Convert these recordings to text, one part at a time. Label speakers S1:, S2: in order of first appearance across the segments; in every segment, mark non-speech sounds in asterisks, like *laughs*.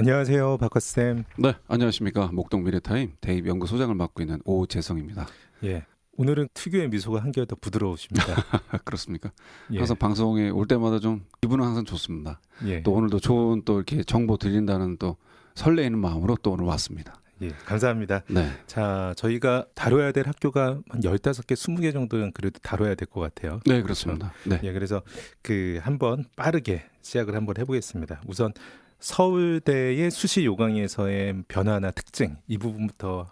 S1: 안녕하세요, 박화쌤.
S2: 네, 안녕하십니까. 목동 미래타임 대입 연구소장을 맡고 있는 오재성입니다.
S1: 예. 오늘은 특유의 미소가 한결 더 부드러우십니다. *laughs*
S2: 그렇습니까?
S1: 예.
S2: 항상 방송에 올 때마다 좀 기분은 항상 좋습니다.
S1: 예.
S2: 또 오늘도 좋은 또 이렇게 정보 드린다는 또 설레이는 마음으로 또 오늘 왔습니다.
S1: 예. 감사합니다.
S2: 네.
S1: 자, 저희가 다뤄야 될 학교가 한 15개, 20개 정도는 그래도 다뤄야 될 것 같아요.
S2: 네, 그렇습니다. 네.
S1: 예, 그래서 그 한번 빠르게 시작을 한번 해보겠습니다. 우선 서울대의 수시 요강에서의 변화나 특징 이 부분부터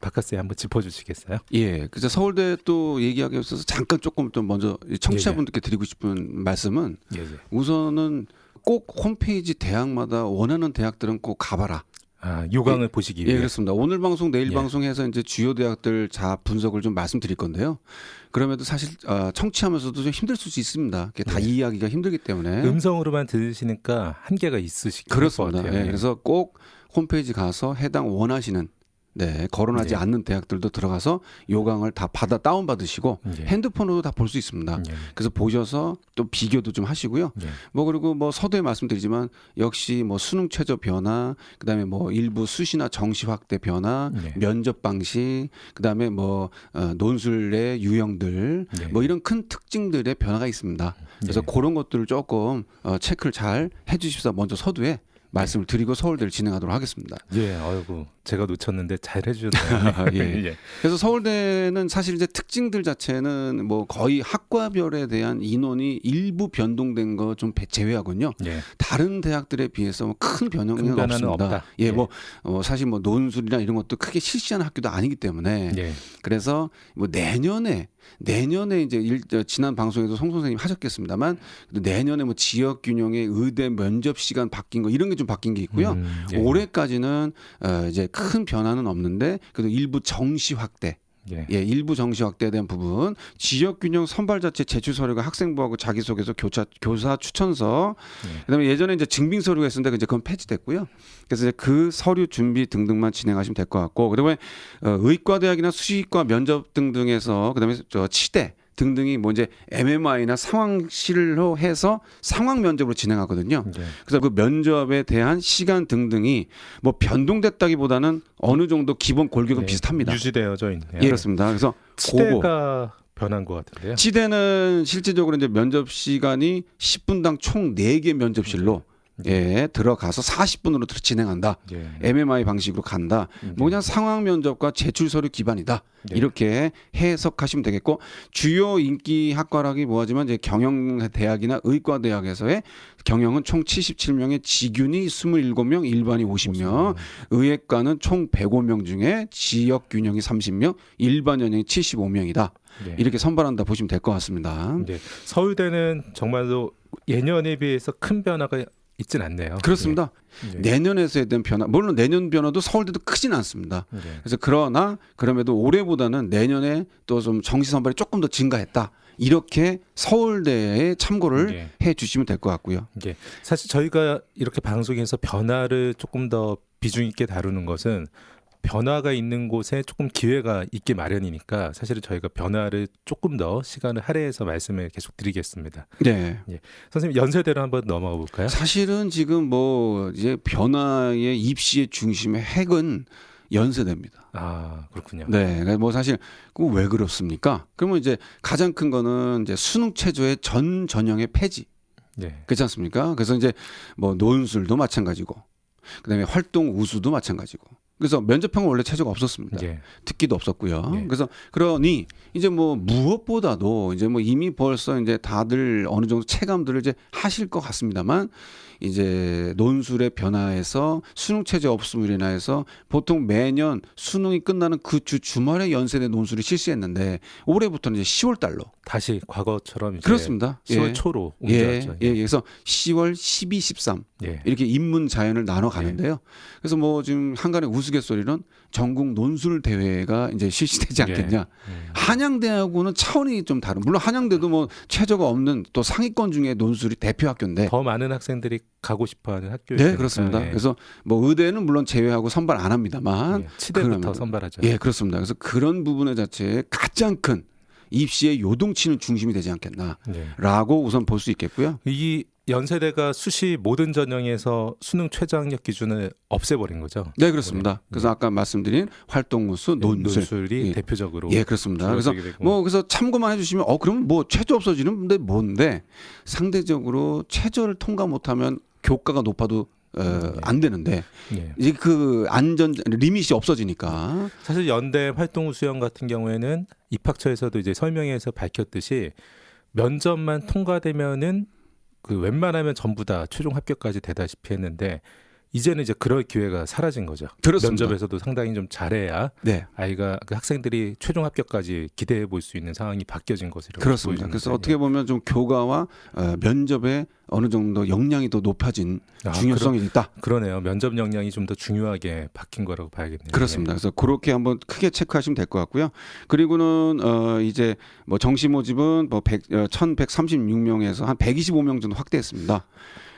S1: 박하쌤 한번 짚어주시겠어요?
S2: 예, 그래서 서울대 또 얘기하기 앞서서 잠깐 조금 좀 먼저 이 청취자분들께 드리고 싶은 말씀은
S1: 예, 예.
S2: 우선은 꼭 홈페이지 대학마다 원하는 대학들은 꼭 가봐라.
S1: 아, 요강을 보시기
S2: 예,
S1: 위해.
S2: 그렇습니다. 오늘 방송, 내일
S1: 예.
S2: 방송해서 이제 주요 대학들 자 분석을 좀 말씀드릴 건데요. 그럼에도 사실 어, 청취하면서도 좀 힘들 수 있습니다. 다
S1: 예.
S2: 이해하기가 힘들기 때문에
S1: 음성으로만 들으시니까 한계가 있으실 것
S2: 그렇습니다.
S1: 같아요.
S2: 예, 그래서 꼭 홈페이지 가서 해당 원하시는 네, 거론하지
S1: 네.
S2: 않는 대학들도 들어가서 요강을 다 받아 다운 받으시고
S1: 예.
S2: 핸드폰으로 다 볼 수 있습니다.
S1: 예.
S2: 그래서 보셔서 또 비교도 좀 하시고요.
S1: 예.
S2: 뭐 그리고 뭐 서두에 말씀드리지만 역시 뭐 수능 최저 변화, 그다음에 뭐 일부 수시나 정시 확대 변화,
S1: 네.
S2: 면접 방식, 그다음에 뭐 어, 논술의 유형들,
S1: 네.
S2: 뭐 이런 큰 특징들의 변화가 있습니다. 그래서
S1: 네.
S2: 그런 것들을 조금 어, 체크를 잘 해주십사 먼저 서두에 말씀을 드리고 서울대를 진행하도록 하겠습니다.
S1: 예, 아이고 제가 놓쳤는데 잘 해주셨네요. *laughs*
S2: 예. *laughs*
S1: 예.
S2: 그래서 서울대는 사실 이제 특징들 자체는 뭐 거의 학과별에 대한 인원이 일부 변동된 거 좀 제외하군요.
S1: 예.
S2: 다른 대학들에 비해서 뭐큰 변형은
S1: 큰
S2: 없습니다.
S1: 없다.
S2: 예,
S1: 예.
S2: 뭐 어, 사실 뭐 논술이나 이런 것도 크게 실시하는 학교도 아니기 때문에
S1: 예.
S2: 그래서 뭐 내년에 내년에 이제 일, 저 지난 방송에도 송 선생님 하셨겠습니다만 내년에 뭐 지역 균형의 의대 면접 시간 바뀐 거 이런 게 좀 바뀐 게 있고요.
S1: 음, 예.
S2: 올해까지는 어, 이제 큰 변화는 없는데 그래도 일부 정시 확대
S1: 예.
S2: 예, 일부 정시 확대에 대한 부분, 지역 균형 선발 자체 제출 서류가 학생부하고 자기소개서, 교차, 교사 추천서,
S1: 예.
S2: 그다음에 예전에 이제 증빙 서류가 있었는데 이제 그건 폐지됐고요. 그래서 이제 그 서류 준비 등등만 진행하시면 될 것 같고, 그다음에 어, 의과대학이나 수의과 면접 등등에서 그다음에 저 치대 등등이 뭐 이제 MMI나 상황실로 해서 상황 면접으로 진행하거든요.
S1: 예.
S2: 그래서 그 면접에 대한 시간 등등이 뭐 변동됐다기보다는 어느 정도 기본 골격은
S1: 네,
S2: 비슷합니다.
S1: 유지되어져 있네요.
S2: 예, 그렇습니다. 그래서
S1: 치대가 변한 것 같은데요.
S2: 치대는 실질적으로 이제 면접 시간이 10분당 총 4개 면접실로 예, 들어가서 40분으로 진행한다.
S1: 예.
S2: MMI 방식으로 간다. 뭐 그냥 상황 면접과 제출 서류 기반이다.
S1: 네.
S2: 이렇게 해석하시면 되겠고 주요 인기 학과라기 뭐하지만 이제 경영 대학이나 의과 대학에서의 경영은 총 77명에 지균이 27명, 일반이 50명, 의예과는 총 105명 중에 지역 균형이 30명, 일반 연령이 75명이다.
S1: 예.
S2: 이렇게 선발한다 보시면 될 것 같습니다.
S1: 네. 서울대는 정말로 예년에 비해서 큰 변화가 있진 않네요.
S2: 그렇습니다.
S1: 예.
S2: 내년에서에 대한 변화, 물론 내년 변화도 서울대도 크진 않습니다.
S1: 예.
S2: 그래서 그러나 그럼에도 올해보다는 내년에 또 좀 정시 선발이 조금 더 증가했다. 이렇게 서울대에 참고를
S1: 예.
S2: 해 주시면 될 것 같고요.
S1: 예. 사실 저희가 이렇게 방송에서 변화를 조금 더 비중 있게 다루는 것은 변화가 있는 곳에 조금 기회가 있게 마련이니까 사실은 저희가 변화를 조금 더 시간을 할애해서 말씀을 계속 드리겠습니다.
S2: 네.
S1: 선생님 연세대로 한번 넘어가 볼까요?
S2: 사실은 지금 뭐 이제 변화의 입시의 중심의 핵은 연세대입니다.
S1: 아 그렇군요.
S2: 네. 그러니까 뭐 사실 그왜 그렇습니까? 그러면 이제 가장 큰 거는 이제 수능 체조의 전 전형의 폐지.
S1: 네.
S2: 그렇지 않습니까? 그래서 이제 뭐 논술도 마찬가지고 그다음에 활동 우수도 마찬가지고. 그래서 면접형은 원래 체제가 없었습니다.
S1: 예.
S2: 특기도 없었고요.
S1: 예.
S2: 그래서 그러니 이제 뭐 무엇보다도 이제 뭐 이미 벌써 이제 다들 어느 정도 체감들을 이제 하실 것 같습니다만 이제 논술의 변화에서 수능 체제 없음으로 인하여서 보통 매년 수능이 끝나는 그 주 주말에 연세대 논술을 실시했는데 올해부터는 이제 10월 달로
S1: 다시 과거처럼
S2: 그렇습니다.
S1: 10월
S2: 예.
S1: 초로
S2: 예,
S1: 옮겨졌죠.
S2: 예, 그래서 10월 12, 13
S1: 예.
S2: 이렇게 인문 자연을 나눠 가는데요. 그래서 뭐 지금 한간의 우 스갯소리는 전국 논술 대회가 이제 실시되지 않겠냐.
S1: 음.
S2: 한양대하고는 차원이 좀 다른. 물론 한양대도 뭐 최저가 없는 또 상위권 중에 논술이 대표 학교인데.
S1: 더 많은 학생들이 가고 싶어하는 학교예요.
S2: 네, 그렇습니다. 그래서 뭐 의대는 물론 제외하고 선발 안 합니다만.
S1: 치대부터
S2: 그러면-
S1: 선발하죠.
S2: 예, 그렇습니다. 그래서 그런 부분의 자체에 가장 큰 입시의 요동치는 중심이 되지 않겠나라고
S1: 네.
S2: 우선 볼 수 있겠고요.
S1: 이 연세대가 수시 모든 전형에서 수능 최저학력 기준을 없애버린 거죠.
S2: 네 그렇습니다. 그래서 아까 말씀드린 활동우수, 논술,
S1: 논술이
S2: 예.
S1: 대표적으로
S2: 예 그렇습니다. 그래서
S1: 주어지게 되고.
S2: 뭐 그래서 참고만 해주시면 어 그럼 뭐 최저 없어지는데 뭔데 상대적으로 최저를 통과 못하면 교과가 높아도 어,
S1: 네.
S2: 안 되는데
S1: 예.
S2: 이제 그 안전 리밋이 없어지니까
S1: 사실 연대 활동 수영 같은 경우에는 입학처에서도 이제 설명회에서 밝혔듯이 면접만 통과되면은 그 웬만하면 전부 다 최종 합격까지 되다시피 했는데 이제는 이제 그럴 기회가 사라진 거죠.
S2: 그렇습니다.
S1: 면접에서도 상당히 좀 잘해야
S2: 네
S1: 아이가 그 학생들이 최종 합격까지 기대해 볼 수 있는 상황이 바뀌어진 것이라고
S2: 그렇습니다. 그래서 어떻게 보면 좀 교과와 어, 면접에 어느 정도 역량이 더 높아진
S1: 아,
S2: 중요성이 있다.
S1: 그러, 네요 면접 역량이 좀 더 중요하게 바뀐 거라고 봐야겠네요.
S2: 그렇습니다. 그래서 그렇게 한번 크게 체크하시면 될 것 같고요. 그리고는 어 이제 뭐 정시 모집은 뭐 100, 어, 1,136명에서 한 125명 정도 확대했습니다.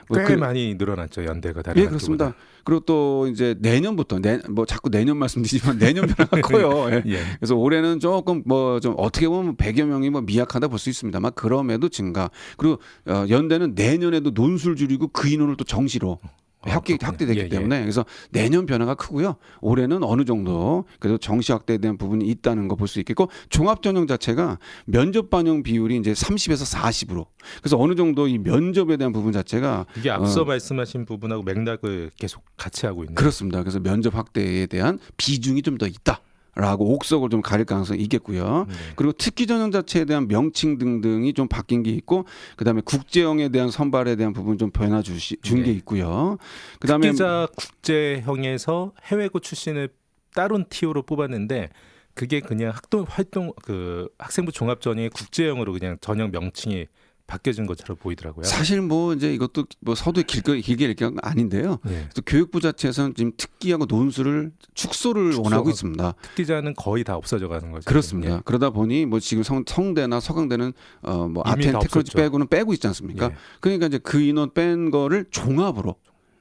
S1: 뭐꽤
S2: 그-
S1: 많이 늘어났죠 연대가 다른
S2: 예, 그렇습니다. 그리고 또 이제 내년부터 내, 뭐 자꾸 내년 말씀드리지만 내년 변화가 *laughs* 커요. 예.
S1: 학교보다. 예.
S2: 그래서 올해는 조금 뭐 좀 어떻게 보면 100여 명이 뭐 미약하다 볼 수 있습니다만 그럼에도 증가. 그리고 어, 연대는 내년에도 논술 줄이고 그 인원을 또 정시로
S1: 아,
S2: 확대
S1: 그렇군요.
S2: 확대되기
S1: 예, 예.
S2: 때문에 그래서 내년 변화가 크고요. 올해는 어느 정도 그래도 정시 확대에 대한 부분이 있다는 거 볼 수 있겠고 종합 전형 자체가 면접 반영 비율이 이제 30에서 40으로 그래서 어느 정도 이 면접에 대한 부분 자체가
S1: 이게 앞서
S2: 어.
S1: 말씀하신 부분하고 맥락을 계속 같이 하고 있는.
S2: 그렇습니다. 그래서 면접 확대에 대한 비중이 좀 더 있다. 라고 옥석을 좀 가릴 가능성이 있겠고요.
S1: 네.
S2: 그리고 특기 전형 자체에 대한 명칭 등등이 좀 바뀐 게 있고 그다음에 국제형에 대한 선발에 대한 부분 좀 변화 주시 준게
S1: 네.
S2: 있고요. 그다음에
S1: 특기자 국제형에서 해외고 출신을 다른 티오로 뽑았는데 그게 그냥 학동 활동 그 학생부 종합 전형의 국제형으로 그냥 전형 명칭이 바뀌어진 것처럼 보이더라고요.
S2: 사실 뭐 이제 이것도 뭐 서두에 길게 길게 읽은 건 아닌데요.
S1: 예.
S2: 그래서 교육부 자체에서는 지금 특기하고 논술을 축소를
S1: 축소하고
S2: 원하고 있습니다.
S1: 특기자는 거의 다 없어져 가는 거죠.
S2: 그렇습니다.
S1: 예.
S2: 그러다 보니 뭐 지금 성, 성대나 서강대는 어뭐 아텐
S1: 없었죠.
S2: 빼고는 빼고 있지 않습니까?
S1: 예.
S2: 그러니까 이제 그 인원 뺀 거를 종합으로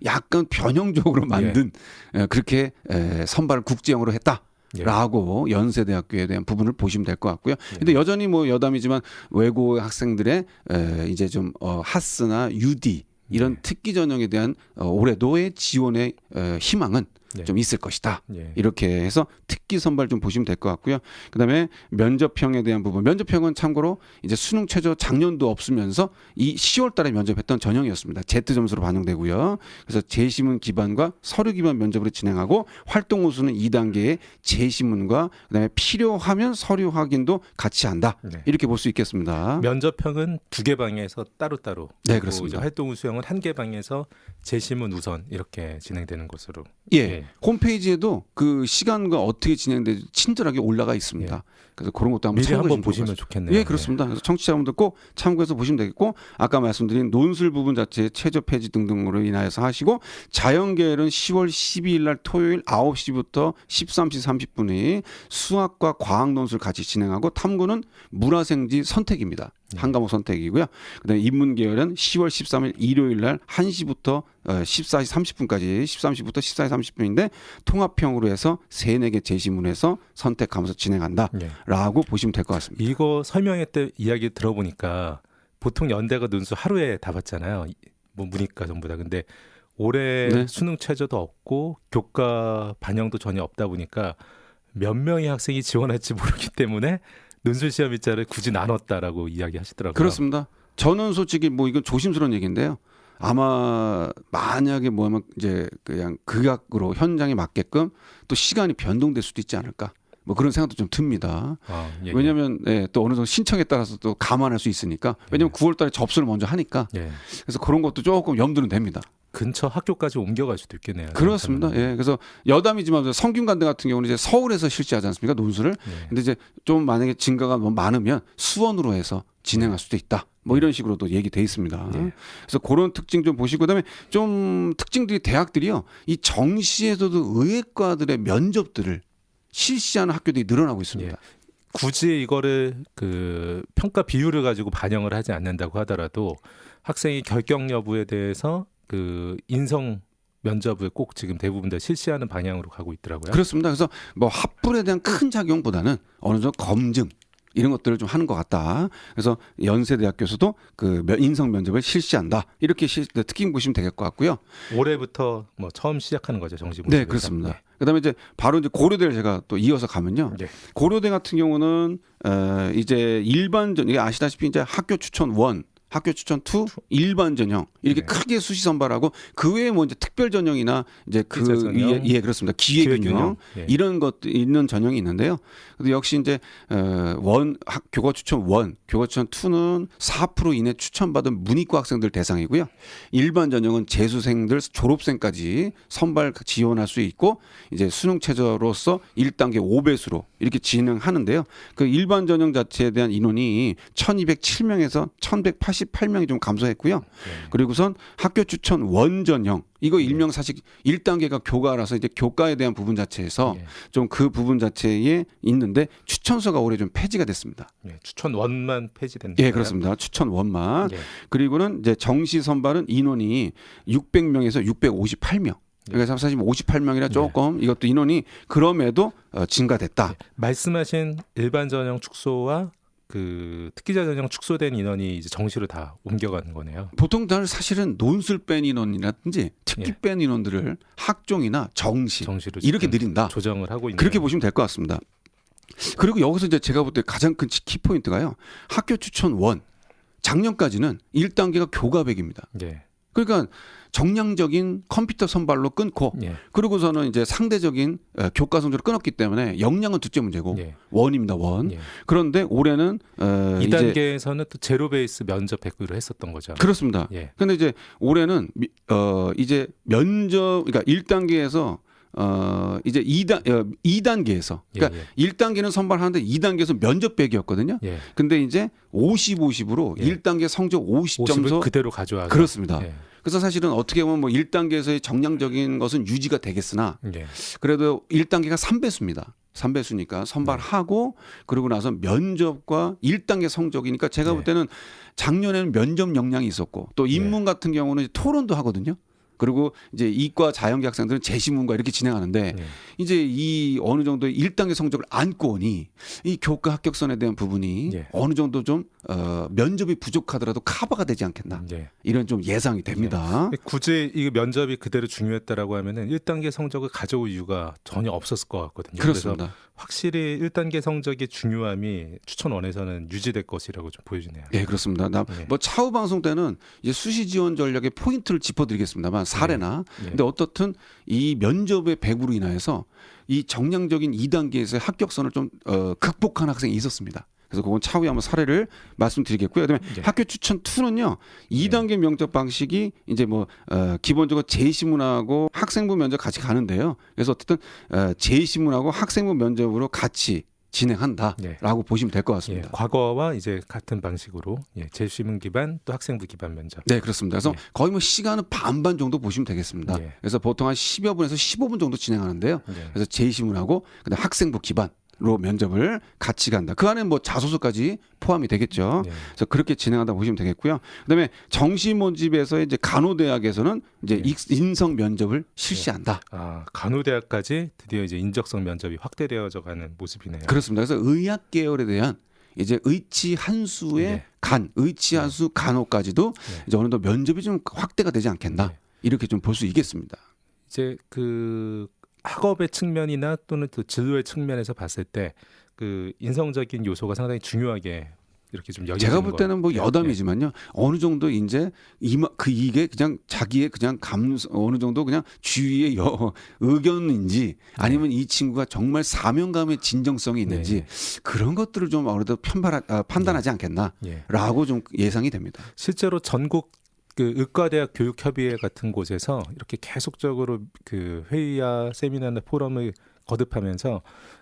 S2: 약간 변형적으로 만든 에, 그렇게 에, 선발을 국제형으로 했다.
S1: 예.
S2: 라고 연세대학교에 대한 부분을 보시면 될 것 같고요. 근데 여전히 뭐 여담이지만 외고 학생들의 에, 이제 좀 어, 하스나 UD 이런
S1: 네.
S2: 특기 전형에 대한 어, 올해도의 지원의 에, 희망은
S1: 네.
S2: 좀 있을 것이다.
S1: 예.
S2: 이렇게 해서 특기 선발 좀 보시면 될 것 같고요. 그다음에 면접형에 대한 부분. 면접형은 참고로 이제 수능 최저 작년도 없으면서 이 10월 달에 면접했던 전형이었습니다. Z 점수로 반영되고요. 그래서 재시문 기반과 서류 기반 면접으로 진행하고 활동 우수는 2단계의 재시문과 그다음에 필요하면 서류 확인도 같이 한다.
S1: 네.
S2: 이렇게 볼 수 있겠습니다.
S1: 면접형은 두 개 방에서 따로따로
S2: 네, 그렇습니다.
S1: 활동 우수형은 한 개 방에서 재심은 우선 이렇게 진행되는 것으로
S2: 예.
S1: 예.
S2: 홈페이지에도 그 시간과 어떻게 진행되는지 친절하게 올라가 있습니다. 그래서 그런 것도 한번
S1: 미리
S2: 참고해
S1: 한번 보시면. 좋겠네요.
S2: 예, 그렇습니다. 그래서 청취자분들 꼭 참고해서 보시면 되겠고 아까 말씀드린 논술 부분 자체 최저 폐지 등등으로 인하여서 하시고 자연계열은 10월 12일 날 토요일 9시부터 13시 30분이 수학과 과학 논술 같이 진행하고 탐구는 문화생지 선택입니다.
S1: 네.
S2: 한 과목 선택이고요. 그다음에 인문 계열은 10월 13일 일요일 날 1시부터 어, 14시 30분까지 13시부터 14시 30분인데 통합형으로 해서 세네 개 제시문에서 선택하면서 진행한다.
S1: 예.
S2: 라고 보시면 될 것 같습니다.
S1: 이거 설명회 때 이야기 들어보니까 보통 연대가 논술 하루에 다 봤잖아요. 이- 뭐 문이과 전부 다. 근데 올해
S2: 네.
S1: 수능 최저도 없고 교과 반영도 전혀 없다 보니까 몇 명의 학생이 지원할지 모르기 때문에 논술 시험 일자를 굳이 나눴다라고 이야기하시더라고요.
S2: 그렇습니다. 저는 솔직히 뭐 이건 조심스러운 얘기인데요. 아마 만약에 뭐하면 이제 그냥 극악으로 현장에 맞게끔 또 시간이 변동될 수도 있지 않을까. 뭐 그런 생각도 좀 듭니다.
S1: 아, 예, 예.
S2: 왜냐하면 예, 또 어느 정도 신청에 따라서 또 감안할 수 있으니까. 왜냐하면 9월달에 접수를 먼저 하니까.
S1: 예.
S2: 그래서 그런 것도 조금 염두는 됩니다.
S1: 근처 학교까지 옮겨갈 수도 있겠네요.
S2: 그렇습니다.
S1: 그렇다면.
S2: 예, 그래서 여담이지만 성균관대 같은 경우는 이제 서울에서 실시하지 않습니까 논술을.
S1: 예.
S2: 근데 이제 좀 만약에 증가가 너무 많으면 수원으로 해서 진행할 수도 있다. 뭐 이런 식으로도 얘기돼 있습니다.
S1: 네.
S2: 그래서 그런 특징 좀 보시고 그다음에 좀 특징들이 대학들이요. 이 정시에서도 의예과들의 면접들을 실시하는 학교들이 늘어나고 있습니다.
S1: 예. 굳이 이거를 그 평가 비율을 가지고 반영을 하지 않는다고 하더라도 학생이 결격 여부에 대해서 그 인성 면접을 꼭 지금 대부분 다 실시하는 방향으로 가고 있더라고요.
S2: 그렇습니다. 그래서 뭐 합불에 대한 큰 작용보다는 어느 정도 검증 이런 것들을 좀 하는 것 같다. 그래서 연세대학교에서도 그 면- 인성 면접을 실시한다. 이렇게 시, 특징 보시면 될것 같고요.
S1: 올해부터 뭐 처음 시작하는 거죠 정시
S2: 네,
S1: 모집을.
S2: 그렇습니다. 그다음에 이제 바로 이제 고려대를 제가 또 이어서 가면요.
S1: 네.
S2: 고려대 같은 경우는 어, 이제 일반 전 이게 아시다시피 이제 학교 추천 원 학교 추천 투 일반 전형 이렇게
S1: 네.
S2: 크게 수시 선발하고 그 외에 뭐 이제 특별 전형이나 이제 그
S1: 전형,
S2: 예, 예 그렇습니다 기획
S1: 균형. 예.
S2: 이런 것 있는 전형이 있는데요. 근데 역시 이제 어, 원 학, 교과 추천 원, 교과 추천 투는 4% 이내 추천받은 문이과 학생들 대상이고요. 일반 전형은 재수생들 졸업생까지 선발 지원할 수 있고 이제 수능 최저로서 1단계 5배수로 이렇게 진행하는데요. 그 일반 전형 자체에 대한 인원이 1,207명에서 1,188명이 좀 감소했고요.
S1: 네.
S2: 그리고선 학교 추천 원전형 이거 일명 사실 1단계가 교과라서 이제 교과에 대한 부분 자체에서
S1: 예.
S2: 좀그 부분 자체에 있는데 추천서가 올해 좀 폐지가 됐습니다.
S1: 예. 추천 원만 폐지된다.
S2: 예, 그렇습니다. 추천 원만.
S1: 예.
S2: 그리고는 이제 정시 선발은 인원이 600명에서 658명. 그러니까 사실 58명이라 조금 이것도 인원이 그럼에도 어, 증가됐다.
S1: 말씀하신 일반 전형 축소와 그 특기자 전형 축소된 인원이 이제 정시로 다 옮겨가는 거네요.
S2: 보통 다 사실은 논술 뺀 인원이라든지 특기
S1: 예.
S2: 뺀 인원들을 학종이나 정시
S1: 정시로
S2: 이렇게 늘린다.
S1: 조정을 하고 있는
S2: 그렇게 보시면 될 것 같습니다. 그리고 여기서 이제 제가 볼 때 가장 큰 키 포인트가요. 학교 추천 원 작년까지는 1단계가 교과백입니다.
S1: 예.
S2: 그러니까 정량적인 컴퓨터 선발로 끊고
S1: 예.
S2: 그러고서는 이제 상대적인 어, 교과 성적을 끊었기 때문에 역량은 둘째 문제고
S1: 예.
S2: 원입니다 원.
S1: 예.
S2: 그런데 올해는 어,
S1: 이
S2: 이제
S1: 단계에서는 또 제로 베이스 면접 100%로 했었던 거죠.
S2: 그렇습니다.
S1: 예.
S2: 근데 이제 올해는 미- 어 이제 면접 그러니까 1단계에서 어 이제 2단 어, 2단계에서 그러니까
S1: 예,
S2: 1단계는 선발하는데 2단계에서 면접 백이었거든요.
S1: 예.
S2: 근데 이제 50 50으로
S1: 예.
S2: 1단계 성적 50점서
S1: 50을 그대로 가져와서
S2: 그렇습니다.
S1: 예.
S2: 그래서 사실은 어떻게 보면 뭐 1단계에서의 정량적인 것은 유지가 되겠으나
S1: 예.
S2: 그래도 1단계가 3배수입니다. 3배수니까 선발하고 그러고 나서 면접과 1단계 성적이니까 제가
S1: 네.
S2: 볼 때는 작년에는 면접 역량이 있었고 또 인문 같은 경우는 토론도 하거든요. 그리고 이제 이과 자연계 학생들은 재시문과 이렇게 진행하는데
S1: 예.
S2: 이제 이 어느 정도 1단계 성적을 안고 오니 이 교과 합격선에 대한 부분이
S1: 예.
S2: 어느 정도 좀 어, 면접이 부족하더라도 커버가 되지 않겠나
S1: 예.
S2: 이런 좀 예상이 됩니다.
S1: 굳이 이 면접이 그대로 중요했다라고 하면은 1단계 성적을 가져올 이유가 전혀 없었을 것 같거든요.
S2: 그렇습니다.
S1: 확실히 1단계 성적의 중요함이 추천원에서는 유지될 것이라고 좀 보여지네요.
S2: 예, 그렇습니다. 나,
S1: 예.
S2: 뭐 차후 방송 때는 이제 수시 지원 전략의 포인트를 짚어드리겠습니다만 사례나
S1: 예.
S2: 근데 어떻든 이 면접의 배구로 인하여서 이 정량적인 2단계에서의 합격선을 좀 어, 극복한 학생이 있었습니다. 그래서 그건 차후에 한번 사례를 말씀드리겠고요. 그다음에
S1: 예.
S2: 학교 추천 2는요. 2단계 면접 방식이 이제 뭐 어, 기본적으로 재시문하고 학생부 면접 같이 가는데요. 그래서 어쨌든 어, 재시문하고 학생부 면접으로 같이 진행한다라고 보시면 될것
S1: 예,
S2: 같습니다.
S1: 과거와 이제 같은 방식으로 예, 재시문 기반 또 학생부 기반 면접.
S2: 네, 그렇습니다. 그래서
S1: 예.
S2: 거의 뭐 시간은 반반 정도 보시면 되겠습니다.
S1: 예.
S2: 그래서 보통 한 10여 분에서 15분 정도 진행하는데요.
S1: 예.
S2: 그래서 재시문하고 그다음 학생부 기반으 로 면접을 같이 간다. 그 안에 뭐 자소서까지 포함이 되겠죠.
S1: 예.
S2: 그래서 그렇게 진행한다 보시면 되겠고요. 그다음에 정시 모집에서 이제 간호대학에서는 이제
S1: 예.
S2: 익- 인성 면접을 실시한다.
S1: 아, 간호대학까지 드디어 이제 인적성 면접이 확대되어져 가는 모습이네요.
S2: 그렇습니다. 그래서 의학 계열에 대한 이제 의치 한 수의
S1: 예.
S2: 간, 의치 한 수 간호까지도
S1: 예.
S2: 이제 어느 정도 면접이 좀 확대가 되지 않겠나
S1: 예.
S2: 이렇게 좀 볼 수 있겠습니다.
S1: 이제 그 학업의 측면이나 또는 또 진로의 측면에서 봤을 때 그 인성적인 요소가 상당히 중요하게 이렇게 좀
S2: 제가 볼 때는 뭐. 여담이지만요. 어느 정도 이제 이마 그 이게 그냥 자기의 그냥 감 어느 정도 그냥 주위의 여, 의견인지 아니면 이 친구가 정말 사명감의 진정성이 있는지
S1: 네.
S2: 그런 것들을 좀 아무래도 편발 아, 판단하지
S1: 예.
S2: 않겠나라고 좀 예상이 됩니다.
S1: 실제로 전국 그 의과대학 교육협의회 같은 곳에서 이렇게 계속적으로 그 회의와 세미나나 포럼을 거듭하면서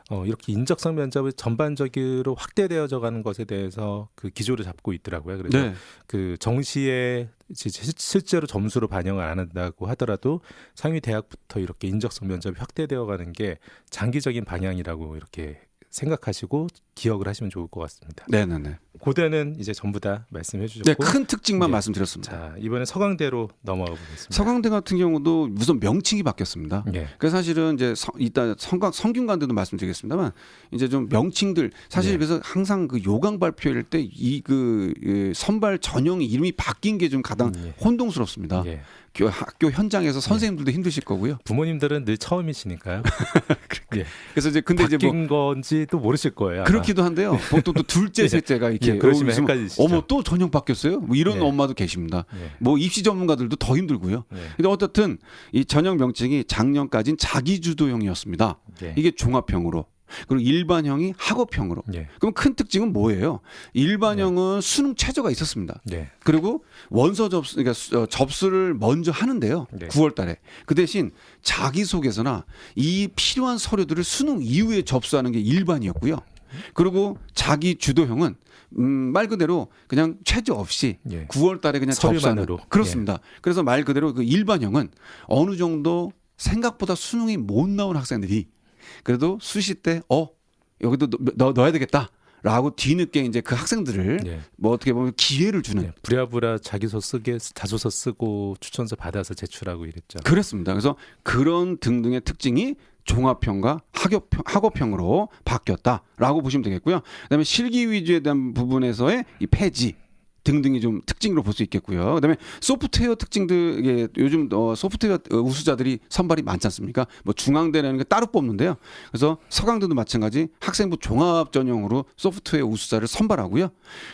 S1: 어 이렇게 인적성 면접을 전반적으로 확대되어져 가는 것에 대해서 그 기조를 잡고 있더라고요. 그래서
S2: 네.
S1: 그 정시에 실제로 점수로 반영을 안 한다고 하더라도 상위 대학부터 이렇게 인적성 면접이 확대되어 가는 게 장기적인 방향이라고 이렇게 생각하시고 기억을 하시면 좋을 것 같습니다.
S2: 네네네.
S1: 고대는 이제 전부 다 말씀해 주셨고
S2: 네, 큰 특징만
S1: 네.
S2: 말씀드렸습니다.
S1: 자 이번에 서강대로 넘어가 보겠습니다.
S2: 서강대 같은 경우도 우선 명칭이 바뀌었습니다.
S1: 예.
S2: 그래서 사실은 이제 성, 이따 성강 성균관대도 말씀드리겠습니다만 이제 좀 명칭들 사실
S1: 네.
S2: 그래서 항상 그 요강 발표할 때 이 그 선발 전형 이름이 바뀐 게 좀 가장
S1: 예.
S2: 혼동스럽습니다. 학교 현장에서 선생님들도 힘드실 거고요.
S1: 부모님들은 늘 처음이시니까요. *laughs* 예.
S2: 그래서 이제 근데 이제 뭐
S1: 건지 또 모르실 거예요. 아마.
S2: 그렇기도 한데요. 보통 또 둘째, *laughs*
S1: 예.
S2: 셋째가 이렇게
S1: 예, 그러시면
S2: 어,
S1: 헷갈리시죠.
S2: 어머 또 전형 바뀌었어요? 뭐 이런
S1: 예.
S2: 엄마도 계십니다.
S1: 예.
S2: 뭐 입시 전문가들도 더 힘들고요.
S1: 예.
S2: 근데 어쨌든 이 전형 명칭이 작년까지는 자기주도형이었습니다.
S1: 예.
S2: 이게 종합형으로 그리고 일반형이 학업형으로.
S1: 예.
S2: 그럼 큰 특징은 뭐예요? 일반형은 수능 최저가 있었습니다.
S1: 예.
S2: 그리고 원서 접수 그러니까 수- 어, 접수를 먼저 하는데요.
S1: 네.
S2: 9월 달에. 그 대신 자기 소개서나 이 필요한 서류들을 수능 이후에 접수하는 게 일반이었고요. 그리고 자기 주도형은 음, 말 그대로 그냥 최저 없이
S1: 예.
S2: 9월 달에 그냥 접수하는. 그렇습니다. 그래서 말 그대로 그 일반형은 어느 정도 생각보다 수능이 못 나온 학생들이 그래도 수시 때 어 여기도 넣, 넣어야 되겠다 라고 뒤늦게 이제 그 학생들을
S1: 예.
S2: 뭐 어떻게 보면 기회를 주는
S1: 예. 부랴부랴 자기소 쓰게 자소서 쓰고 추천서 받아서 제출하고 이랬죠.
S2: 그렇습니다. 그래서 그런 등등의 특징이 종합형과 학업형, 학업형으로 바뀌었다라고 보시면 되겠고요. 그다음에 실기 위주에 대한 부분에서의 이 폐지 등등이 좀 특징으로 볼 수 있겠고요. 그다음에 소프트웨어 특징들 이게 요즘 어, 소프트웨어 어, 우수자들이 선발이 많지 않습니까? 뭐 중앙대라는 게 따로 뽑는데요. 그래서 서강대도 마찬가지 학생부 종합 전형으로 소프트웨어 우수자를 선발하고요.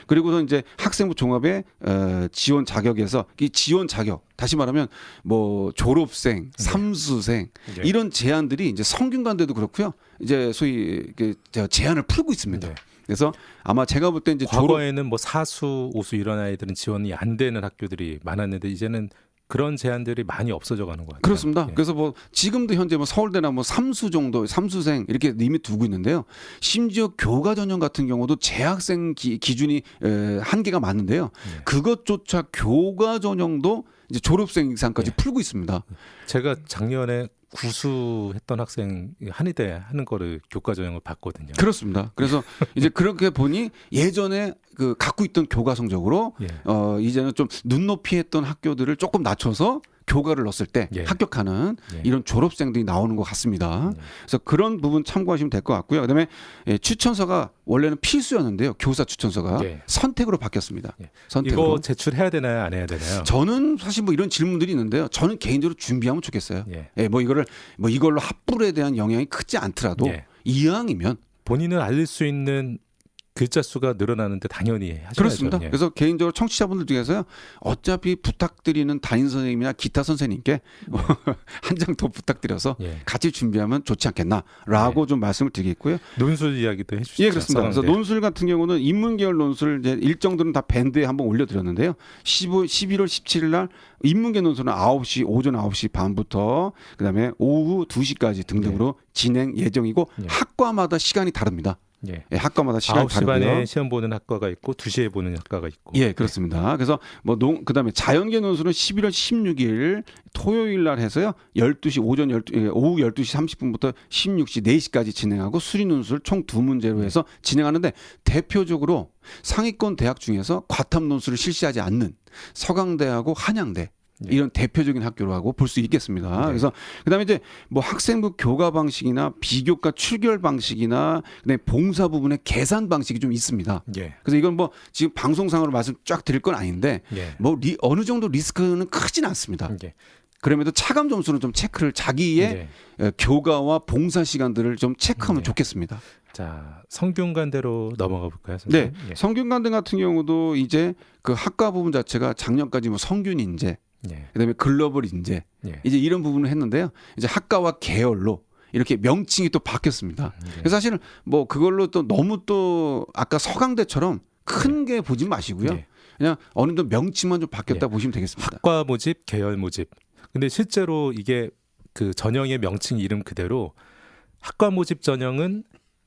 S2: 그리고서 이제 학생부 종합의 어, 지원 자격에서 이 지원 자격 다시 말하면 뭐 졸업생, 삼수생
S1: 예.
S2: 이런 제한들이 이제 성균관대도 그렇고요. 이제 소위 그저 제한을 풀고 있습니다.
S1: 네.
S2: 그래서 아마 제가 볼 때 이제 졸업
S1: 과거에는 뭐 사수, 오수 이런 아이들은 지원이 안 되는 학교들이 많았는데 이제는 그런 제한들이 많이 없어져 가는 것 같아요.
S2: 그렇습니다.
S1: 예.
S2: 그래서 뭐 지금도 현재 뭐 서울대나 뭐 삼수 정도 삼수생 이렇게 리밋 두고 있는데요. 심지어 교과 전형 같은 경우도 재학생 기, 기준이 에, 한계가 많은데요.
S1: 예.
S2: 그것조차 교과 전형도 이제 졸업생 이상까지
S1: 예.
S2: 풀고 있습니다.
S1: 제가 작년에 구수했던 학생 한의대 하는 거를 교과 전형을 봤거든요.
S2: 그렇습니다. 그래서 *laughs* 이제 그렇게 보니 예전에 그 갖고 있던 교과 성적으로
S1: 예.
S2: 어 이제는 좀 눈높이 했던 학교들을 조금 낮춰서 교과를 넣었을 때
S1: 예.
S2: 합격하는
S1: 예.
S2: 이런 졸업생들이 나오는 것 같습니다.
S1: 예.
S2: 그래서 그런 부분 참고하시면 될 것 같고요. 그다음에 예, 추천서가 원래는 필수였는데요. 교사 추천서가
S1: 예.
S2: 선택으로 바뀌었습니다.
S1: 예.
S2: 선택으로.
S1: 이거 제출해야 되나요? 안 해야 되나요?
S2: 저는 사실 뭐 이런 질문들이 있는데요. 저는 개인적으로 준비하면 좋겠어요.
S1: 예.
S2: 예, 뭐 이거를 뭐 이걸로 합불에 대한 영향이 크지 않더라도
S1: 예.
S2: 이왕이면
S1: 본인은 알릴 수 있는 글자 수가 늘어나는데 당연히 하셔야죠.
S2: 그렇습니다.
S1: 예.
S2: 그래서 개인적으로 청취자분들 중에서요. 어차피 부탁드리는 담임 선생님이나 기타 선생님께 *laughs* 한장 더 부탁드려서
S1: 예.
S2: 같이 준비하면 좋지 않겠나라고 좀 말씀을 드리겠고요.
S1: 논술 이야기도 해주시죠.
S2: 예, 그렇습니다. 그래서. 논술 같은 경우는 인문계열 논술 이제 일정들은 다 밴드에 한번 올려드렸는데요. 15, 11월 17일 날 인문계 논술은 9시 오전 9시 반부터 그다음에 오후 2시까지 등등으로 진행 예정이고
S1: 예.
S2: 학과마다 시간이 다릅니다.
S1: 예.
S2: 예, 학과마다 시간이
S1: 9시
S2: 다르고요.
S1: 반에 시험 보는 학과가 있고 2시에 보는 학과가 있고.
S2: 예, 그렇습니다. 그래서 뭐 농, 그다음에 자연계 논술은 11월 16일 토요일 날 해서요. 12시 오전 12 예, 오후 12시 30분부터 16시 4시까지 진행하고 수리 논술 총 두 문제로 해서 진행하는데 대표적으로 상위권 대학 중에서 과탐 논술을 실시하지 않는 서강대하고 한양대
S1: 네.
S2: 이런 대표적인 학교라고 볼 수 있겠습니다.
S1: 네.
S2: 그래서 그다음에 이제 뭐 학생부 교과 방식이나 비교과 출결 방식이나 그다음에 봉사 부분의 계산 방식이 좀 있습니다.
S1: 예.
S2: 그래서 이건 뭐 지금 방송상으로 말씀 쫙 드릴 건 아닌데
S1: 예.
S2: 뭐 리- 어느 정도 리스크는 크진 않습니다.
S1: 예.
S2: 그럼에도 차감 점수는 좀 체크를 자기의 교과와 봉사 시간들을 좀 체크하면
S1: 네.
S2: 좋겠습니다.
S1: 자 성균관대로 넘어가 볼까요?
S2: 네,
S1: 선생님? 예.
S2: 성균관등 같은 경우도 이제 그 학과 부분 자체가 작년까지 뭐 성균 인재,
S1: 예.
S2: 그다음에 글로벌 인재
S1: 예.
S2: 이제 이런 부분을 했는데요. 이제 학과와 계열로 이렇게 명칭이 또 바뀌었습니다.
S1: 예.
S2: 그래서 사실은 뭐 그걸로 또 너무 또 아까 서강대처럼 큰 게 보지 마시고요.
S1: 예.
S2: 그냥 어느 정도 명칭만 좀 바뀌었다 보시면 되겠습니다.
S1: 학과 모집, 계열 모집. 근데 실제로 이게 그 전형의 명칭 이름 그대로 학과 모집 전형은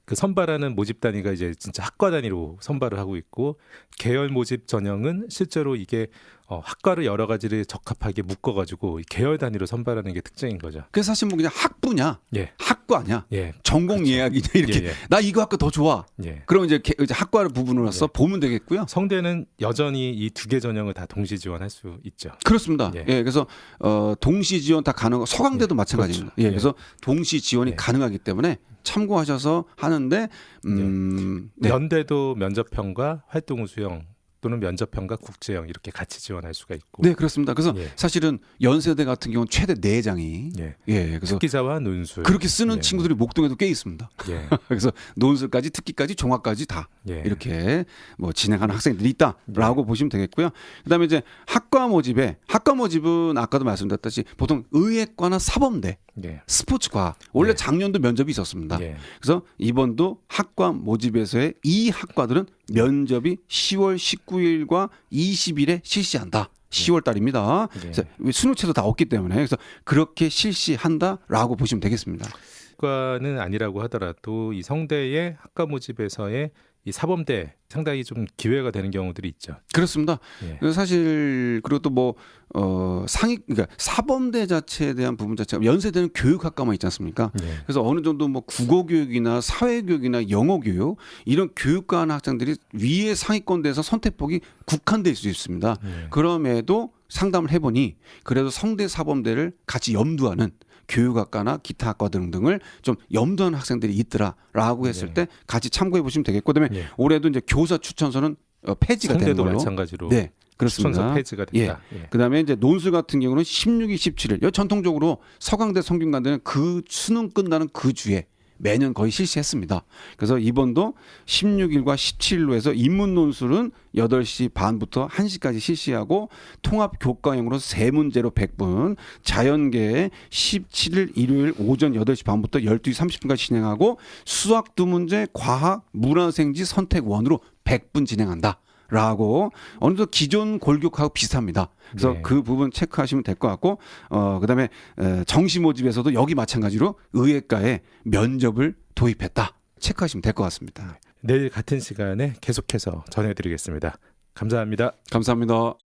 S1: 그 선발하는 모집 단위가 이제 진짜 학과 단위로 선발을 하고 있고 계열 모집 전형은 실제로 이게 어, 학과를 여러 가지를 적합하게 묶어가지고 계열 단위로 선발하는 게 특징인 거죠.
S2: 그래서 사실 뭐 그냥 학부냐,
S1: 예,
S2: 학과냐,
S1: 예,
S2: 전공 예약이냐 이렇게
S1: 예, 예.
S2: 나 이거 학과 더 좋아.
S1: 예.
S2: 그럼 이제, 개- 이제 학과를 부분으로서
S1: 예.
S2: 보면 되겠고요.
S1: 성대는 여전히 이 두 개 전형을 다 동시 지원할 수 있죠.
S2: 그렇습니다.
S1: 예.
S2: 예. 그래서 어, 동시 지원 다 가능. 서강대도
S1: 예,
S2: 마찬가지입니다.
S1: 그렇죠.
S2: 예,
S1: 예.
S2: 그래서 동시 지원이
S1: 예.
S2: 가능하기 때문에 참고하셔서 하는데 음, 네.
S1: 연대도 면접형과 활동 수형 또는 면접형과 국제형 이렇게 같이 지원할 수가 있고.
S2: 네, 그렇습니다. 그래서
S1: 예.
S2: 사실은 연세대 같은 경우는 최대 4장이
S1: 예.
S2: 예, 그래서
S1: 특기자와 논술.
S2: 그렇게 쓰는
S1: 예.
S2: 친구들이 목동에도 꽤 있습니다.
S1: 예. *laughs*
S2: 그래서 논술까지 특기까지 종합까지 다
S1: 예.
S2: 이렇게 뭐 진행하는 학생들이 있다라고 보시면 되겠고요. 그다음에 이제 학과 모집에 학과 모집은 아까도 말씀드렸듯이 보통 의예과나 사범대,
S1: 예.
S2: 스포츠과 원래
S1: 예.
S2: 작년도 면접이 있었습니다.
S1: 예.
S2: 그래서 이번도 학과 모집에서의 이 학과들은 면접이 10월 19일과 20일에 실시한다. 10월 달입니다.
S1: 예.
S2: 그래서 수능체도 다 없기 때문에 그래서 그렇게 실시한다라고 보시면 되겠습니다.
S1: 과는 아니라고 하더라도 이 성대의 학과 모집에서의 이 사범대 상당히 좀 기회가 되는 경우들이 있죠.
S2: 그렇습니다.
S1: 예.
S2: 그래서 사실 그리고 또뭐 어, 상위 그러니까 사범대 자체에 대한 부분 자체가 연세대는 교육학과만 있지 않습니까?
S1: 예.
S2: 그래서 어느 정도 뭐 국어 교육이나 사회 교육이나 영어 교육 이런 교육과 하는 학생들이 위에 상위권대에서 선택폭이 국한될 수 있습니다.
S1: 예.
S2: 그럼에도 상담을 해보니 그래도 성대 사범대를 같이 염두하는 교육학과나 기타 학과 등등을 좀 염두하는 학생들이 있더라라고 했을
S1: 네.
S2: 때 같이 참고해 보시면 되겠고 그다음에
S1: 예.
S2: 올해도 이제 교사 추천서는 어, 폐지가 되는 걸로
S1: 마찬가지로
S2: 네 그렇습니다.
S1: 추천서 폐지가 됐다. 예.
S2: 그다음에 이제 논술 같은 경우는 16일, 17일. 여 전통적으로 서강대 성균관대는 그 수능 끝나는 그 주에 매년 거의 실시했습니다. 그래서 이번도 16일과 17일로 해서 인문 논술은 8시 반부터 1시까지 실시하고 통합 교과형으로 세 문제로 100분, 자연계 17일 일요일 오전 8시 반부터 12시 30분까지 진행하고 수학 두 문제, 과학, 문화생지 선택 원으로 100분 진행한다. 라고 어느 정도 기존 골격하고 비슷합니다. 그래서
S1: 네.
S2: 그 부분 체크하시면 될 것 같고 어 그 다음에 에, 정시 모집에서도 여기 마찬가지로 의예과에 면접을 도입했다. 체크하시면 될 것 같습니다.
S1: 내일 같은 시간에 계속해서 전해드리겠습니다. 감사합니다.
S2: 감사합니다.